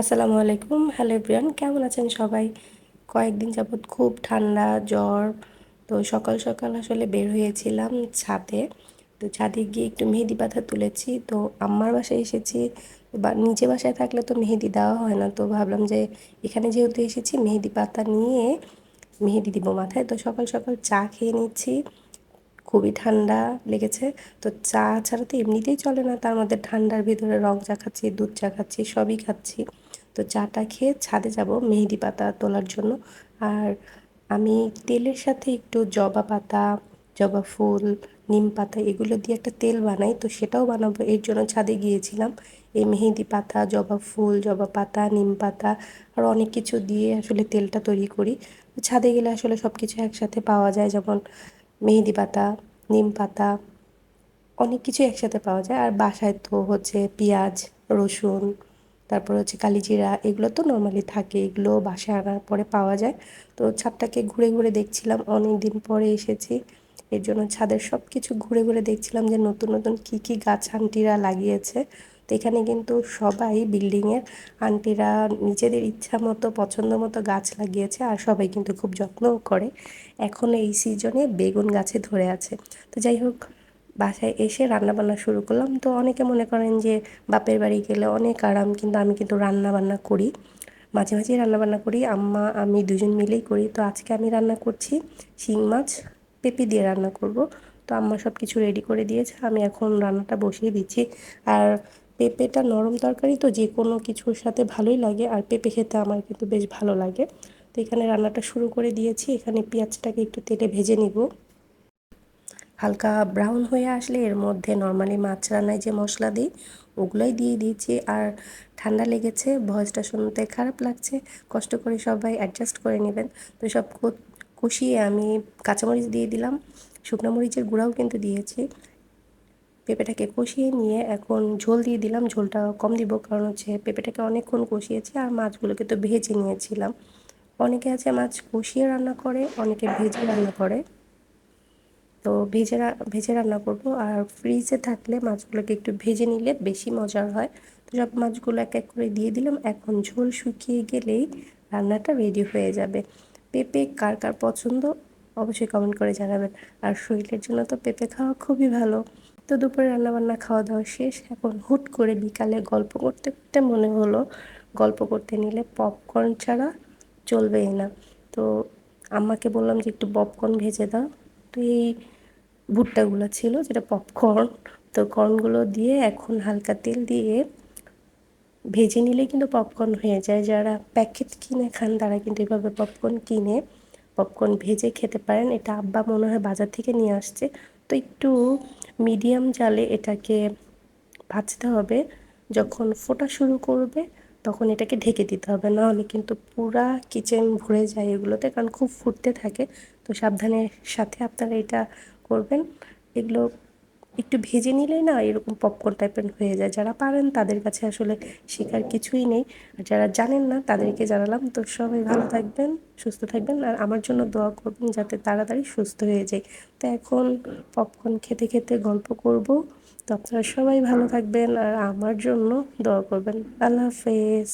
আসসালামু আলাইকুম। Hello everyone কেমন আছেন সবাই? কয়েকদিন যাবৎ খুব ঠান্ডা, জ্বর। তো সকাল সকাল আসলে বের হয়েছিলাম ছাদে। তো ছাদে গিয়ে একটু মেহেদি পাতা তুলেছি। তো আম্মার বাসায় এসেছি। বা নিজে বাসায় থাকলে তো মেহেদি দেওয়া হয় না। তো ভাবলাম যে এখানে যেহেতু এসেছি, মেহেদি পাতা নিয়ে মেহেদি দিব মাথায়। তো সকাল সকাল চা খেয়ে নিচ্ছি। খুবই ঠান্ডা লেগেছে। তো চা ছাড়া তো এমনিতেই চলে না। তার মধ্যে ঠান্ডার ভিতরে রং চা খাচ্ছি, দুধ চা খাচ্ছি, সবই খাচ্ছি। তো চাটা খেয়ে ছাদে যাব মেহেদি পাতা তোলার জন্য। আর আমি তেলের সাথে একটু জবা পাতা, জবা ফুল, নিম পাতা এগুলো দিয়ে একটা তেল বানাই, তো সেটাও বানাবো। এর জন্য ছাদে গিয়েছিলাম। এই মেহেদি পাতা, জবা ফুল, জবা পাতা, নিম পাতা আর অনেক কিছু দিয়ে আসলে তেলটা তৈরি করি। ছাদে গেলে আসলে সব কিছু একসাথে পাওয়া যায়, যেমন মেহেদি পাতা, নিম পাতা, অনেক কিছু একসাথে পাওয়া যায়। আর বাসায় তো হচ্ছে পেঁয়াজ, রসুন তারপর হচ্ছে কালিজিরা, এগুলো তো নর্মালি থাকে, এগুলো বাসায় আনার পরে পাওয়া যায়। তো ছাদটাকে ঘুরে ঘুরে দেখছিলাম অনেক দিন পরে এসেছি। এর জন্য ছাদের সব কিছু ঘুরে ঘুরে দেখছিলাম যে নতুন নতুন কী কী গাছ আন্টিরা লাগিয়েছে। তো এখানে কিন্তু সবাই বিল্ডিংয়ের আন্টিরা নিজেদের ইচ্ছা মতো, পছন্দ মতো গাছ লাগিয়েছে আর সবাই কিন্তু খুব যত্নও করে। এখন এই সিজনে বেগুন গাছে ধরে আছে। তো যাই হোক বাসায় এসে রান্নাবান্না শুরু করলাম। তো অনেকে মনে করেন যে বাপের বাড়ি গেলে অনেক আরাম, কিন্তু আমি কিন্তু রান্না বান্না করি। মাঝে মাঝেই রান্নাবান্না করি। আম্মা, আমি দুজন মিলেই করি। তো আজকে আমি রান্না করছি শিং মাছ, পেঁপে দিয়ে রান্না করব। তো আম্মা সব কিছু রেডি করে দিয়েছে। আমি এখন রান্নাটা বসিয়ে দিচ্ছি। আর পেঁপেটা নরম তরকারি তো যে কোনো কিছুর সাথে ভালোই লাগে। আর পেঁপে খেতে আমার কিন্তু বেশ ভালো লাগে। তো এখানে রান্নাটা শুরু করে দিয়েছি। এখানে পেঁয়াজটাকে একটু তেলে ভেজে নিব। হালকা ব্রাউন হয়ে আসলে এর মধ্যে নর্মালি মাছ রান্নায় যে মশলা দিই, ওগুলোই দিয়ে দিয়েছি। আর ঠান্ডা লেগেছে ভয়েসটা শুনতে খারাপ লাগছে, কষ্ট করে সবাই অ্যাডজাস্ট করে নেবেন। তো সব কষিয়ে আমি কাঁচামরিচ দিয়ে দিলাম, শুকনো মরিচের গুঁড়াও কিন্তু দিয়েছি। পেঁপেটাকে কষিয়ে নিয়ে এখন ঝোল দিয়ে দিলাম, ঝোলটা কম দিব কারণ হচ্ছে পেঁপেটাকে অনেকক্ষণ কষিয়েছি আর মাছগুলোকে তো ভেজে নিয়েছিলাম। অনেকে আছে মাছ কষিয়ে রান্না করে, অনেকে ভেজে রান্না করে। তো ভেজে ভেজে রান্না করব। আর ফ্রিজে থাকলে মাছগুলোকে একটু ভেজে নিলে বেশি মজার হয়। তো সব মাছগুলো এক এক করে দিয়ে দিলাম। এখন ঝোল শুকিয়ে গেলেই রান্নাটা রেডি হয়ে যাবে। পেঁপে কার কার পছন্দ অবশ্যই কমেন্ট করে জানাবেন। আর শরীরের জন্য তো পেঁপে খাওয়া খুবই ভালো। তো দুপুরে রান্নাবান্না খাওয়া দাওয়া শেষ। এখন হুট করে বিকালে গল্প করতে করতে মনে হলো। গল্প করতে নিলে পপকর্ন ছাড়া চলবেই না। তো আম্মাকে বললাম যে, একটু পপকর্ন ভেজে দাও। তো এই ভুট্টাগুলো ছিল, যেটা পপকর্ন তো কর্নগুলো দিয়ে এখন হালকা তেল দিয়ে ভেজে নিলে কিন্তু পপকর্ন হয়ে যায়। যারা প্যাকেট কিনে খান, তারা কিন্তু এভাবে পপকর্ন কিনে পপকর্ন ভেজে খেতে পারেন। এটা আব্বা মনে হয় বাজার থেকে নিয়ে আসছে। তো একটু মিডিয়াম জালে এটাকে ভাজতে হবে। যখন ফোটা শুরু করবে, তখন এটাকে ঢেকে দিতে হবে। নাহলে কিন্তু পুরা কিচেন ভরে যায় এগুলোতে, কারণ খুব ফুটতে থাকে। তো সাবধানের সাথে আপনারা এটা করবেন। এগুলো একটু ভেজে নিলেই না এরকম পপকর্ন টাইপের হয়ে যায়। যারা পারেন তাদের কাছে আসলে শেখার কিছুই নেই। আর যারা জানেন না তাদেরকে জানালাম। তো সবাই ভালো থাকবেন, সুস্থ থাকবেন। আর আমার জন্য দোয়া করবেন যাতে তাড়াতাড়ি সুস্থ হয়ে যায় তো এখন পপকর্ন খেতে খেতে গল্প করব। তো আপনারা সবাই ভালো থাকবেন। আর আমার জন্য দোয়া করবেন। আল্লাহ হাফেজ।